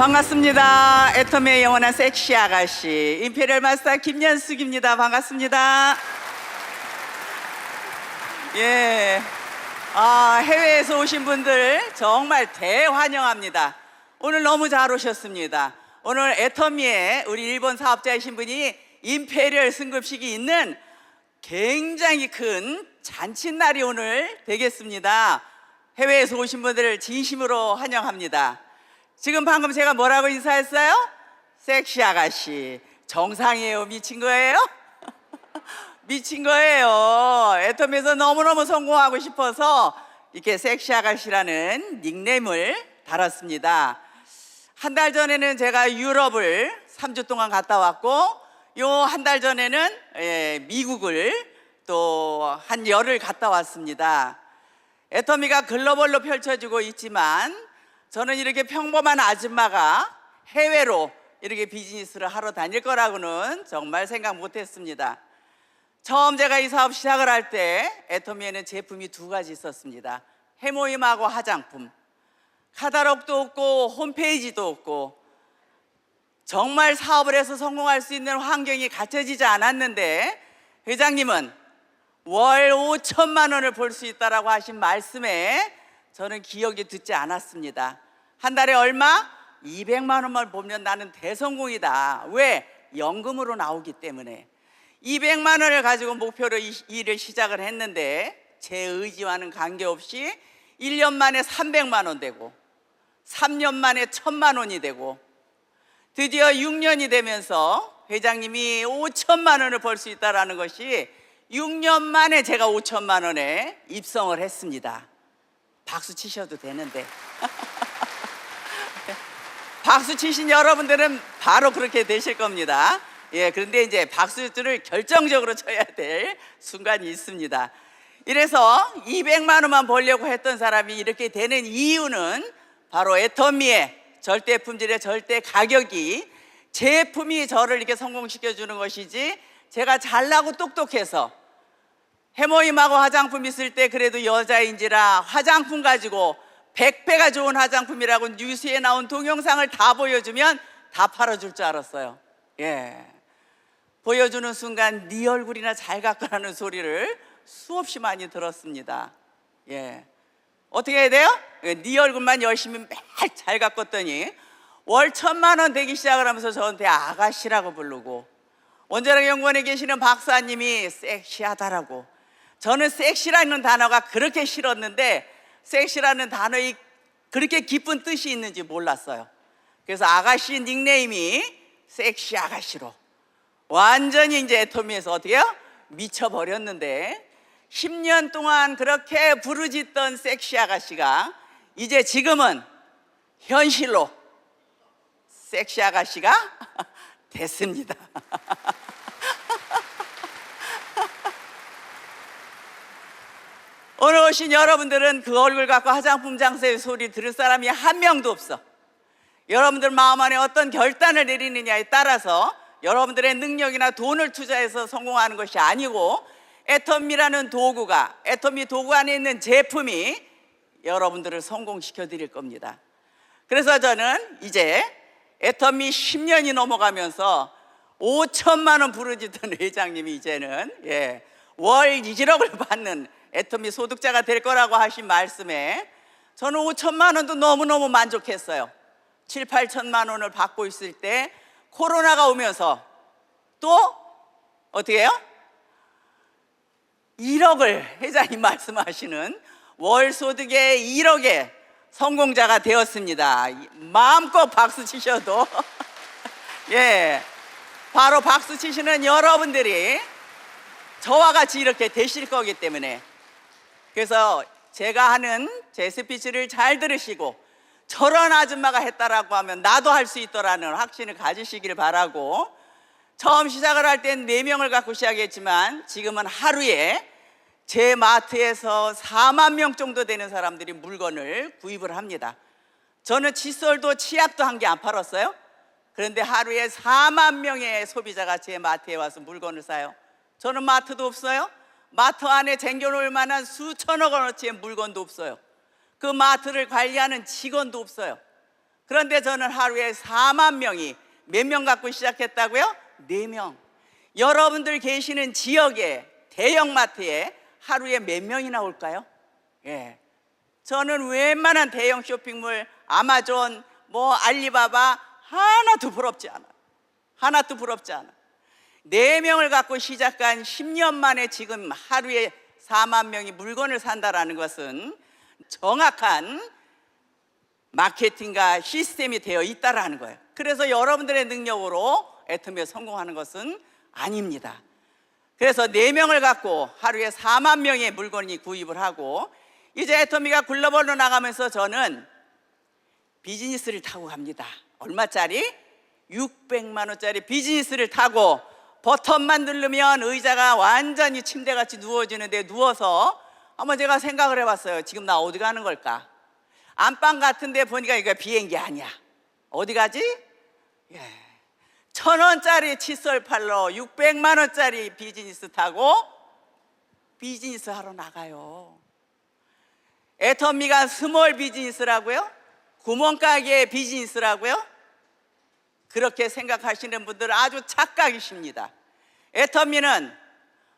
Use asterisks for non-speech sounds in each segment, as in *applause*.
반갑습니다. 애터미의 영원한 섹시 아가씨 임페리얼 마스터 김연숙입니다. 반갑습니다. 예. 아, 해외에서 오신 분들 정말 대환영합니다. 오늘 너무 잘 오셨습니다. 오늘 애터미에 우리 일본 사업자이신 분이 임페리얼 승급식이 있는 굉장히 큰 잔칫날이 오늘 되겠습니다. 해외에서 오신 분들을 진심으로 환영합니다. 지금 방금 제가 뭐라고 인사했어요? 섹시 아가씨. 정상이에요? 미친 거예요? *laughs* 미친 거예요. 애터미에서 너무너무 성공하고 싶어서 이렇게 섹시 아가씨라는 닉네임을 달았습니다. 한 달 전에는 제가 유럽을 3주 동안 갔다 왔고 요 한 달 전에는 예, 미국을 또 한 열흘 갔다 왔습니다. 애터미가 글로벌로 펼쳐지고 있지만 저는 이렇게 평범한 아줌마가 해외로 이렇게 비즈니스를 하러 다닐 거라고는 정말 생각 못 했습니다. 처음 제가 이 사업 시작을 할 때 애터미에는 제품이 두 가지 있었습니다. 해모임하고 화장품. 카다록도 없고 홈페이지도 없고 정말 사업을 해서 성공할 수 있는 환경이 갖춰지지 않았는데 회장님은 월 5천만 원을 벌 수 있다라고 하신 말씀에 저는 기억이 듣지 않았습니다. 한 달에 얼마? 200만 원만 보면 나는 대성공이다. 왜? 연금으로 나오기 때문에. 200만 원을 가지고 목표로 이 일을 시작을 했는데 제 의지와는 관계없이 1년 만에 300만 원 되고 3년 만에 1000만 원이 되고 드디어 6년이 되면서 회장님이 5천만 원을 벌 수 있다라는 것이 6년 만에 제가 5천만 원에 입성을 했습니다. 박수 치셔도 되는데. *laughs* 박수 치신 여러분들은 바로 그렇게 되실 겁니다. 예, 그런데 이제 박수를 결정적으로 쳐야 될 순간이 있습니다. 이래서 200만 원만 벌려고 했던 사람이 이렇게 되는 이유는 바로 애터미의 절대 품질의 절대 가격이 제품이 저를 이렇게 성공시켜 주는 것이지 제가 잘나고 똑똑해서 해모임하고 화장품 있을 때 그래도 여자인지라 화장품 가지고 100배가 좋은 화장품이라고 뉴스에 나온 동영상을 다 보여주면 다 팔아줄 줄 알았어요. 예. 보여주는 순간 네 얼굴이나 잘 갖고라는 소리를 수없이 많이 들었습니다. 예. 어떻게 해야 돼요? 예, 네 얼굴만 열심히 매일 잘 가꿨더니 월 천만 원 되기 시작을 하면서 저한테 아가씨라고 부르고 원자력 연구원에 계시는 박사님이 섹시하다라고 저는 섹시라는 단어가 그렇게 싫었는데 섹시라는 단어에 그렇게 깊은 뜻이 있는지 몰랐어요. 그래서 아가씨 닉네임이 섹시 아가씨로 완전히 이제 애터미에서 어떻게요? 미쳐버렸는데 10년 동안 그렇게 부르짖던 섹시 아가씨가 이제 지금은 현실로 섹시 아가씨가 *laughs* 됐습니다. *laughs* 오늘 오신 여러분들은 그 얼굴 갖고 화장품 장사의 소리 들을 사람이 한 명도 없어. 여러분들 마음 안에 어떤 결단을 내리느냐에 따라서 여러분들의 능력이나 돈을 투자해서 성공하는 것이 아니고 애터미라는 도구가 애터미 도구 안에 있는 제품이 여러분들을 성공시켜 드릴 겁니다. 그래서 저는 이제 애터미 10년이 넘어가면서 5천만 원 부르짖던 *laughs* 회장님이 이제는 예, 월 1억을 받는 애터미 소득자가 될 거라고 하신 말씀에 저는 5천만 원도 너무너무 만족했어요. 7, 8천만 원을 받고 있을 때 코로나가 오면서 또 어떻게 해요? 1억을 회장님 *laughs* 말씀하시는 월 소득의 1억의 성공자가 되었습니다. 마음껏 박수 치셔도 *laughs* 예. 바로 박수 치시는 여러분들이 저와 같이 이렇게 되실 거기 때문에 그래서 제가 하는 제 스피치를 잘 들으시고 저런 아줌마가 했다라고 하면 나도 할 수 있더라는 확신을 가지시길 바라고 처음 시작을 할땐 네명을 갖고 시작했지만 지금은 하루에 제 마트에서 4만 명 정도 되는 사람들이 물건을 구입을 합니다. 저는 칫솔도 치약도 한 개 안 팔았어요. 그런데 하루에 4만 명의 소비자가 제 마트에 와서 물건을 사요. 저는 마트도 없어요. 마트 안에 쟁겨놓을 만한 수천억 원어치의 물건도 없어요. 그 마트를 관리하는 직원도 없어요. 그런데 저는 하루에 4만 명이 몇 명 갖고 시작했다고요? 4명. 여러분들 계시는 지역에 대형마트에 하루에 몇 명이나 올까요? 예. 저는 웬만한 대형 쇼핑몰, 아마존, 뭐 알리바바 하나도 부럽지 않아. 하나도 부럽지 않아. 네 명을 갖고 시작한 10년 만에 지금 하루에 4만 명이 물건을 산다라는 것은 정확한 마케팅과 시스템이 되어 있다라는 거예요. 그래서 여러분들의 능력으로 애터미에 성공하는 것은 아닙니다. 그래서 네 명을 갖고 하루에 4만 명의 물건이 구입을 하고 이제 애터미가 글로벌로 나가면서 저는 비즈니스를 타고 갑니다. 얼마짜리? 600만 원짜리 비즈니스를 타고 버튼만 누르면 의자가 완전히 침대같이 누워지는데 누워서 한번 제가 생각을 해봤어요. 지금 나 어디 가는 걸까? 안방 같은데 보니까 이거 비행기 아니야. 어디 가지? 예. 천 원짜리 칫솔 팔러 600만 원짜리 비즈니스 타고 비즈니스 하러 나가요. 애터미가 스몰 비즈니스라고요? 구멍가게 비즈니스라고요? 그렇게 생각하시는 분들은 아주 착각이십니다. 애터미는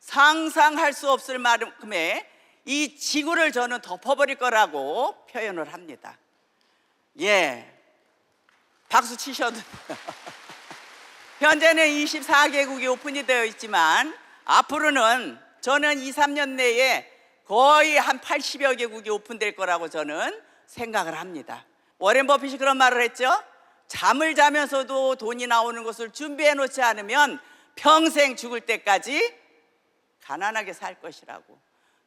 상상할 수 없을 만큼의 이 지구를 저는 덮어버릴 거라고 표현을 합니다. 예. 박수 치셔도. *laughs* 현재는 24개국이 오픈이 되어 있지만 앞으로는 저는 2, 3년 내에 거의 한 80여 개국이 오픈될 거라고 저는 생각을 합니다. 워렌 버핏이 그런 말을 했죠. 잠을 자면서도 돈이 나오는 것을 준비해 놓지 않으면 평생 죽을 때까지 가난하게 살 것이라고.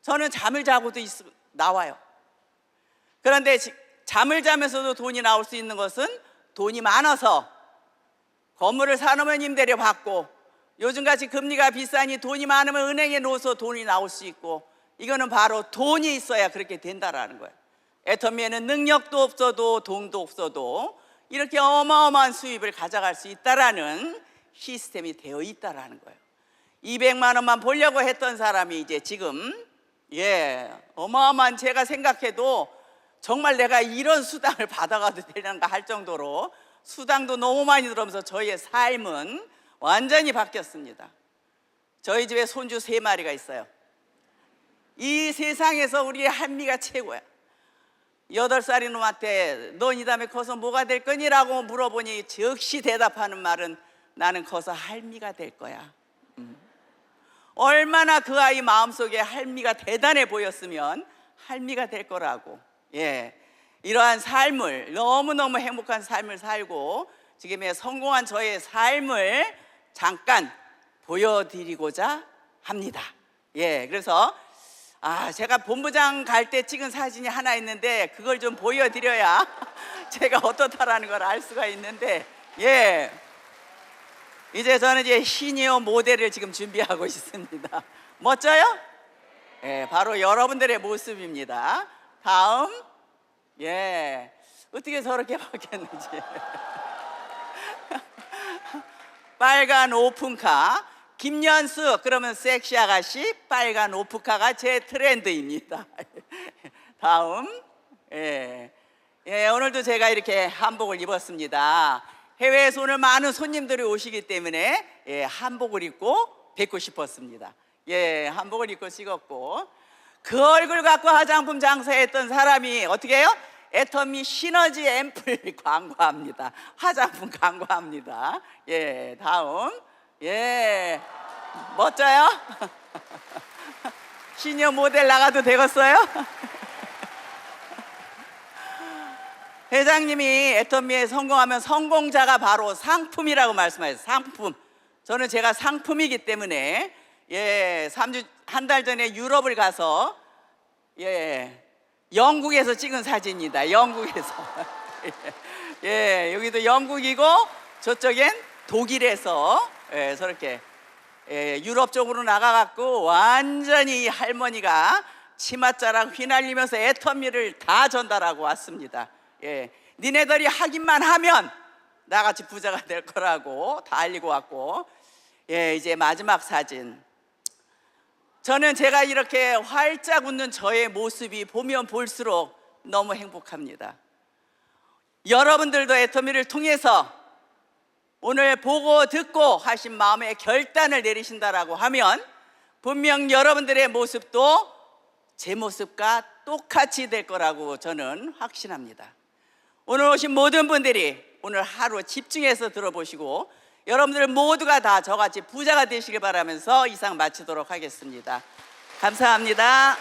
저는 잠을 자고도 있, 나와요. 그런데 지- 잠을 자면서도 돈이 나올 수 있는 것은 돈이 많아서 건물을 사놓으면 임대료 받고 요즘같이 금리가 비싸니 돈이 많으면 은행에 넣어서 돈이 나올 수 있고 이거는 바로 돈이 있어야 그렇게 된다라는 거예요. 애터미에는 능력도 없어도 돈도 없어도 이렇게 어마어마한 수입을 가져갈 수 있다라는 시스템이 되어 있다라는 거예요. 200만 원만 벌려고 했던 사람이 이제 지금 예 어마어마한 제가 생각해도 정말 내가 이런 수당을 *laughs* 받아가도 되는가 할 정도로 수당도 너무 많이 들어오면서 저희의 삶은 완전히 바뀌었습니다. 저희 집에 손주 세 마리가 있어요. 이 세상에서 우리의 할미가 최고야. 여덟 살이 놈한테 넌 이 다음에 커서 뭐가 될 거니라고 물어보니 즉시 대답하는 말은 나는 커서 할미가 될 거야. 음. 얼마나 그 아이 마음속에 할미가 대단해 보였으면 할미가 될 거라고. 예. 이러한 삶을 너무너무 행복한 삶을 살고 지금의 성공한 저의 삶을 잠깐 보여드리고자 합니다. 예. 그래서 아, 제가 본부장 갈 때 찍은 사진이 하나 있는데 그걸 좀 보여드려야 *laughs* 제가 어떻다라는 걸 알 수가 있는데 예. 이제 저는 이제 시니어 모델을 지금 준비하고 *laughs* 있습니다. 멋져요? 예, 바로 여러분들의 모습입니다. 다음. 예. 어떻게 저렇게 *laughs* 바뀌었는지. 빨간 오픈카. 김연수 그러면 섹시 아가씨 빨간 오프카가 제 트렌드입니다. *laughs* 다음 예. 예, 오늘도 제가 이렇게 한복을 입었습니다. 해외에서 오늘 많은 손님들이 오시기 때문에 예, 한복을 입고 뵙고 싶었습니다. 예, 한복을 입고 찍었고 그 얼굴 갖고 화장품 장사했던 사람이 어떻게 해요? 애터미 시너지 앰플 *laughs* 광고합니다. 화장품 광고합니다. 예, 다음. 예, 멋져요? *laughs* 시니어 모델 나가도 되겠어요? *laughs* 회장님이 애터미에 성공하면 성공자가 바로 상품이라고 말씀하셨어요. 상품. 저는 제가 상품이기 때문에 예, 3주 한 달 전에 유럽을 가서 예, 영국에서 찍은 사진입니다. 영국에서. *laughs* 예, 여기도 영국이고 저쪽엔 독일에서 예, 저렇게 예, 유럽 쪽으로 나가갖고 완전히 할머니가 치맛자락 휘날리면서 애터미를 다 전달하고 왔습니다. 예, 니네들이 하기만 하면 나같이 부자가 될 거라고 다 알리고 왔고, 예, 이제 마지막 사진. 저는 제가 이렇게 활짝 웃는 저의 모습이 보면 볼수록 너무 행복합니다. 여러분들도 애터미를 통해서 오늘 보고 듣고 하신 마음의 결단을 내리신다라고 하면 분명 여러분들의 모습도 제 모습과 똑같이 될 거라고 저는 확신합니다. 오늘 오신 모든 분들이 오늘 하루 집중해서 들어보시고 여러분들 모두가 다 저같이 부자가 되시길 바라면서 이상 마치도록 하겠습니다. 감사합니다.